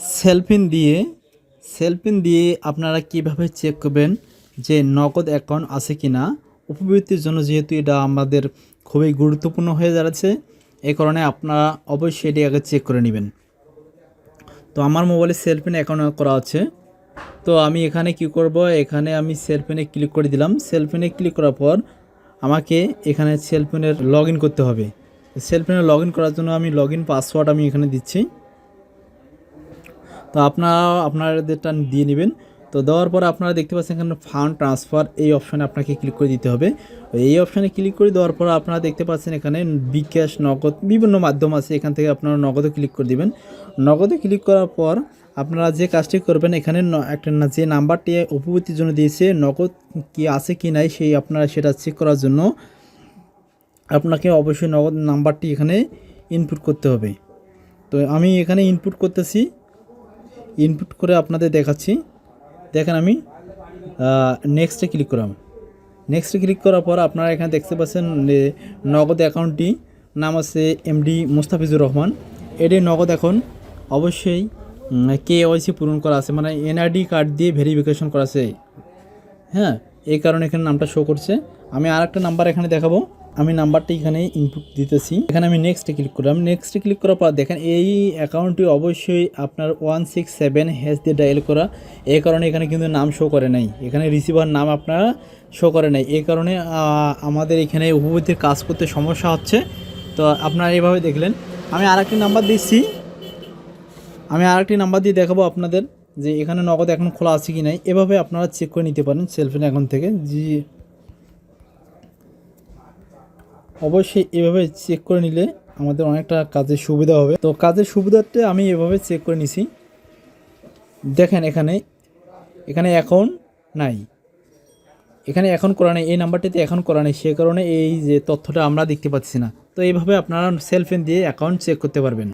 সেলফিন দিয়ে সেলফিন দিয়ে আপনারা কীভাবে চেক করবেন যে নগদ অ্যাকাউন্ট আছে কি না উপবৃত্তির জন্য যেহেতু এটা আমাদের খুবই গুরুত্বপূর্ণ হয়ে দাঁড়াচ্ছে এই কারণে আপনারা অবশ্যই এটি আগে চেক করে নেবেন। তো আমার মোবাইলে সেলফিন অ্যাকাউন্ট করা আছে। তো আমি এখানে কি করব? এখানে আমি সেলফিনে ক্লিক করে দিলাম। সেলফিনে ক্লিক করার পর আমাকে এখানে সেলফিনের লগ করতে হবে। সেলফিনে লগ করার জন্য আমি লগ পাসওয়ার্ড আমি এখানে দিচ্ছি। তো আপনারা আপনাদেরটা দিয়ে নেবেন। তো দেওয়ার পর আপনারা দেখতে পাচ্ছেন এখানে ফান্ড ট্রান্সফার এই অপশানে আপনাকে ক্লিক করে দিতে হবে। এই অপশানে ক্লিক করে দেওয়ার পর আপনারা দেখতে পাচ্ছেন এখানে বিকাশ নগদ, বিভিন্ন মাধ্যম আছে, এখান থেকে আপনারা নগদে ক্লিক করে দিবেন। নগদে ক্লিক করার পর আপনারা যে কাজটি করবেন, এখানে একটা যে নাম্বারটি উপভূতির জন্য দিয়েছে, নগদ কি আছে কি নাই সেই আপনারা সেটা চেক করার জন্য আপনাকে অবশ্যই নগদ নাম্বারটি এখানে ইনপুট করতে হবে। তো আমি এখানে ইনপুট করতেছি। ইনপুট করে আপনাদের দেখাচ্ছি। দেখেন আমি নেক্সটে ক্লিক করলাম। নেক্সটে ক্লিক করার পর আপনারা এখানে দেখতে পাচ্ছেন নগদ অ্যাকাউন্টটি নাম আছে এমডি মুস্তাফিজুর রহমান। এটি নগদ এখন অবশ্যই কে ওয়াইসি পূরণ করা আছে মানে এনআইডি কার্ড দিয়ে ভেরিফিকেশন করা আছে। হ্যাঁ এই কারণে এখানে নামটা শো করছে। আমি আর একটা নাম্বার এখানে দেখাবো। আমি নাম্বারটি এখানে ইনপুট দিতেছি। এখানে আমি নেক্সটে ক্লিক করলাম। নেক্সটে ক্লিক করার পর দেখেন, এই অ্যাকাউন্টটি অবশ্যই আপনার ওয়ান সিক্স সেভেন হ্যাশ দিয়ে ডায়াল করা। এই কারণে এখানে কিন্তু নাম শো করে নাই। এখানে রিসিভার নাম আপনারা শো করে নাই। এই কারণে আমাদের এখানে উপবৃত্তির কাজ করতে সমস্যা হচ্ছে। তো আপনারা এইভাবে দেখলেন। আমি আর একটি নাম্বার দিচ্ছি। আমি আরেকটি নাম্বার দিয়ে দেখাবো আপনাদের যে এখানে নগদ এখন খোলা আছে কি নাই। এভাবে আপনারা চেক করে নিতে পারেন সেলফোন অ্যাকাউন্ট থেকে। জি। অবশ্যই এভাবে চেক করে নিলে আমাদের অনেকটা কাজের সুবিধা হবে। তো কাজের সুবিধাতে আমি এভাবে চেক করে নিছি। দেখেন এখানে এখানে এখন নাই। এখানে এখন করা নেই, এই নাম্বারটিতে এখন করা নেই। সে কারণে এই যে তথ্যটা আমরা দেখতে পাচ্ছি না। তো এইভাবে আপনারা সেলফেন দিয়ে অ্যাকাউন্ট চেক করতে পারবেন।